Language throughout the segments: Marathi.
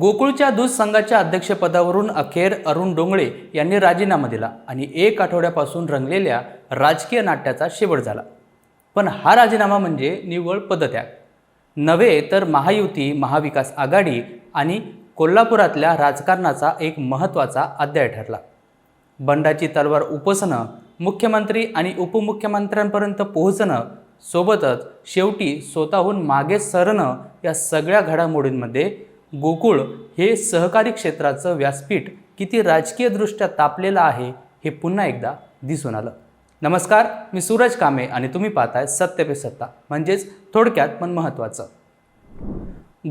गोकुळच्या दूध संघाच्या अध्यक्षपदावरून अखेर अरुण डोंगळे यांनी राजीनामा दिला आणि एक आठवड्यापासून रंगलेल्या राजकीय नाट्याचा शेवट झाला. पण हा राजीनामा म्हणजे निव्वळ पदत्याग. नव्हे तर महायुती महाविकास आघाडी आणि कोल्हापुरातल्या राजकारणाचा एक महत्त्वाचा अध्याय ठरला. बंडाची तलवार उपसणं मुख्यमंत्री आणि उपमुख्यमंत्र्यांपर्यंत पोहोचणं सोबतच शेवटी स्वतःहून मागे सरणं या सगळ्या घडामोडींमध्ये गोकुळ हे सहकारी क्षेत्राचं व्यासपीठ किती राजकीयदृष्ट्या तापलेलं आहे हे पुन्हा एकदा दिसून आलं. नमस्कार मी सूरज कामे आणि तुम्ही पाहताय सत्य पे सत्ता म्हणजेच थोडक्यात पण महत्त्वाचं.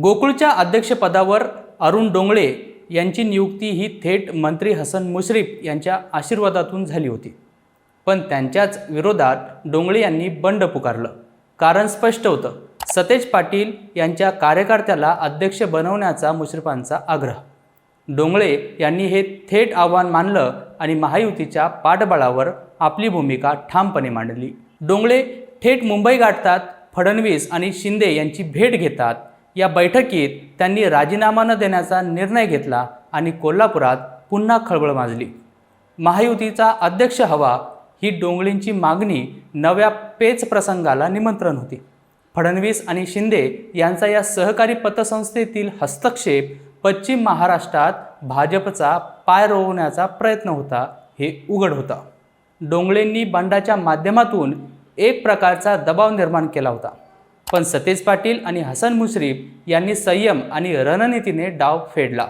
गोकुळच्या अध्यक्षपदावर अरुण डोंगळे यांची नियुक्ती ही थेट मंत्री हसन मुश्रीफ यांच्या आशीर्वादातून झाली होती. पण त्यांच्याच विरोधात डोंगळे यांनी बंड पुकारलं. कारण स्पष्ट होतं सतेज पाटील यांच्या कार्यकर्त्याला अध्यक्ष बनवण्याचा मुश्रीफांचा आग्रह. डोंगळे यांनी हे थेट आव्हान मानलं आणि महायुतीच्या पाठबळावर आपली भूमिका ठामपणे मांडली. डोंगळे थेट मुंबई गाठतात फडणवीस आणि शिंदे यांची भेट घेतात. या बैठकीत त्यांनी राजीनामा न देण्याचा निर्णय घेतला आणि कोल्हापुरात पुन्हा खळबळ माजली. महायुतीचा अध्यक्ष हवा ही डोंगळींची मागणी नव्या पेच प्रसंगाला निमंत्रण होती. फडणवीस आणि शिंदे यांचा या सहकारी पतसंस्थेतील हस्तक्षेप पश्चिम महाराष्ट्रात भाजपचा पाय रोवण्याचा प्रयत्न होता हे उघड होतं. डोंगळेंनी बंडाच्या माध्यमातून एक प्रकारचा दबाव निर्माण केला होता. पण सतेज पाटील आणि हसन मुश्रीफ यांनी संयम आणि रणनीतीने डाव फेडला.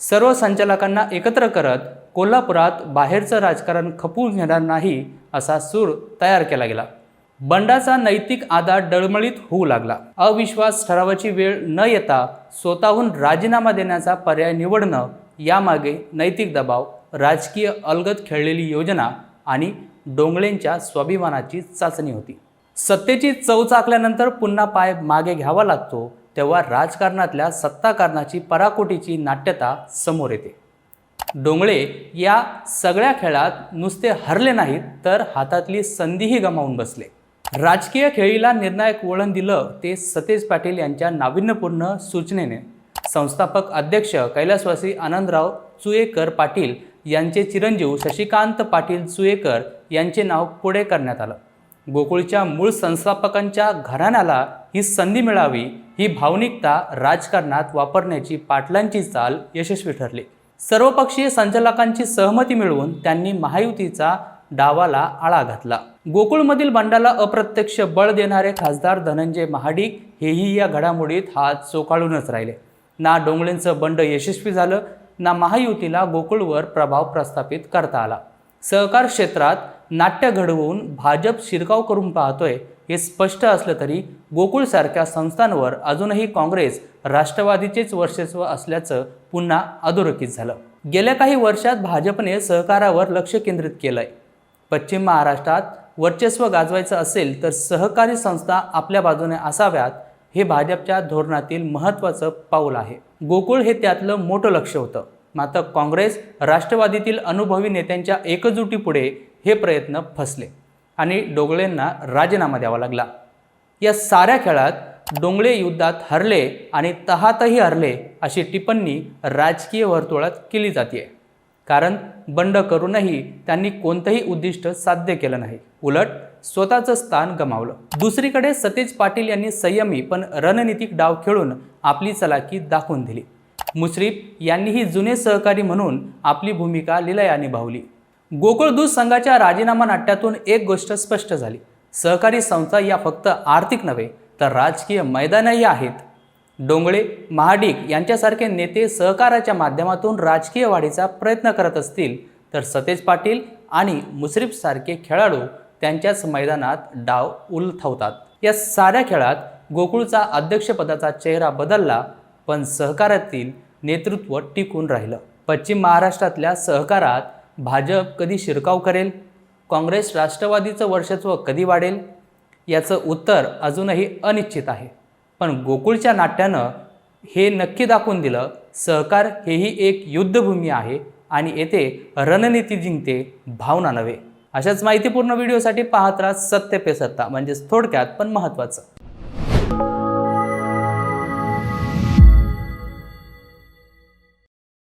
सर्व संचालकांना एकत्र करत कोल्हापुरात बाहेरचं राजकारण खपवून घेणार नाही असा सूर तयार केला गेला. बंडाचा नैतिक आधार डळमळीत होऊ लागला. अविश्वास ठरावाची वेळ न येता स्वतःहून राजीनामा देण्याचा पर्याय निवडणं यामागे नैतिक दबाव राजकीय अलगत खेळलेली योजना आणि डोंगळेंच्या स्वाभिमानाची चाचणी होती. सत्तेची चव चाकल्यानंतर पुन्हा पाय मागे घ्यावा लागतो तेव्हा राजकारणातल्या सत्ताकारणाची पराकोटीची नाट्यता समोर येते. डोंगळे या सगळ्या खेळात नुसते हरले नाहीत तर हातातली संधीही गमावून बसले. राजकीय खेळीला निर्णायक वळण दिलं ते सतेज पाटील यांच्या नाविन्यपूर्ण सूचनेने. संस्थापक अध्यक्ष कैलासवासी आनंदराव चुएकर पाटील यांचे चिरंजीव शशिकांत पाटील चुएकर यांचे नाव पुढे करण्यात आलं. गोकुळच्या मूळ संस्थापकांच्या घराण्याला ही संधी मिळावी ही भावनिकता राजकारणात वापरण्याची पाटलांची चाल यशस्वी ठरली. सर्वपक्षीय संचालकांची सहमती मिळवून त्यांनी महायुतीचा डावाला आळा घातला. गोकुळमधील बंडाला अप्रत्यक्ष बळ देणारे खासदार धनंजय महाडिक हेही या घडामोडीत हात चोकाळूनच राहिले. ना डोंगळेंचं बंड यशस्वी झालं ना महायुतीला गोकुळवर प्रभाव प्रस्थापित करता आला. सहकार क्षेत्रात नाट्य घडवून भाजप शिरकाव करून पाहतोय हे स्पष्ट असलं तरी गोकुळसारख्या संस्थांवर अजूनही काँग्रेस राष्ट्रवादीचेच वर्चस्व असल्याचं पुन्हा अधोरेखित झालं. गेल्या काही वर्षात भाजपने सहकारावर लक्ष केंद्रित केलंय. पश्चिम महाराष्ट्रात वर्चस्व गाजवायचं असेल तर सहकारी संस्था आपल्या बाजूने असाव्यात हे भाजपच्या धोरणातील महत्त्वाचं पाऊल आहे. गोकुळ हे त्यातलं मोठं लक्ष होतं. मात्र काँग्रेस राष्ट्रवादीतील अनुभवी नेत्यांच्या एकजुटीपुढे हे प्रयत्न फसले आणि डोंगळेंना राजीनामा द्यावा लागला. या साऱ्या खेळात डोंगळे युद्धात हरले आणि तहातही हरले अशी टिप्पणी राजकीय वर्तुळात केली जाते कारण बंड करूनही त्यांनी कोणतंही उद्दिष्ट साध्य केलं नाही. उलट स्वतःचं स्थान गमावलं. दुसरीकडे सतेज पाटील यांनी संयमी पण रणनीतिक डाव खेळून आपली चलाकी दाखवून दिली. मुश्रीफ यांनीही जुने सहकारी म्हणून आपली भूमिका लिलया निभावली. गोकुळ दूध संघाच्या राजीनामा नाट्यातून एक गोष्ट स्पष्ट झाली. सहकारी संस्था या फक्त आर्थिक नव्हे तर राजकीय मैदानही आहेत. डोंगळे महाडिक यांच्यासारखे नेते सहकाराच्या माध्यमातून राजकीय वाढीचा प्रयत्न करत असतील तर सतेज पाटील आणि मुश्रीफसारखे खेळाडू त्यांच्याच मैदानात डाव उलथवतात. या साऱ्या खेळात गोकुळचा अध्यक्षपदाचा चेहरा बदलला पण सहकारातील नेतृत्व टिकून राहिलं. पश्चिम महाराष्ट्रातल्या सहकारात भाजप कधी शिरकाव करेल? काँग्रेस राष्ट्रवादीचं वर्चस्व कधी वाढेल? याचं उत्तर अजूनही अनिश्चित आहे. पण गोकुळच्या नाट्यानं हे नक्की दाखवून दिलं सहकार हेही एक युद्धभूमी आहे आणि येथे रणनीती जिंकते भावना नव्हे. अशाच माहितीपूर्ण व्हिडिओसाठी पाहत राहा सत्य पे सत्ता म्हणजेच थोडक्यात पण महत्त्वाचं.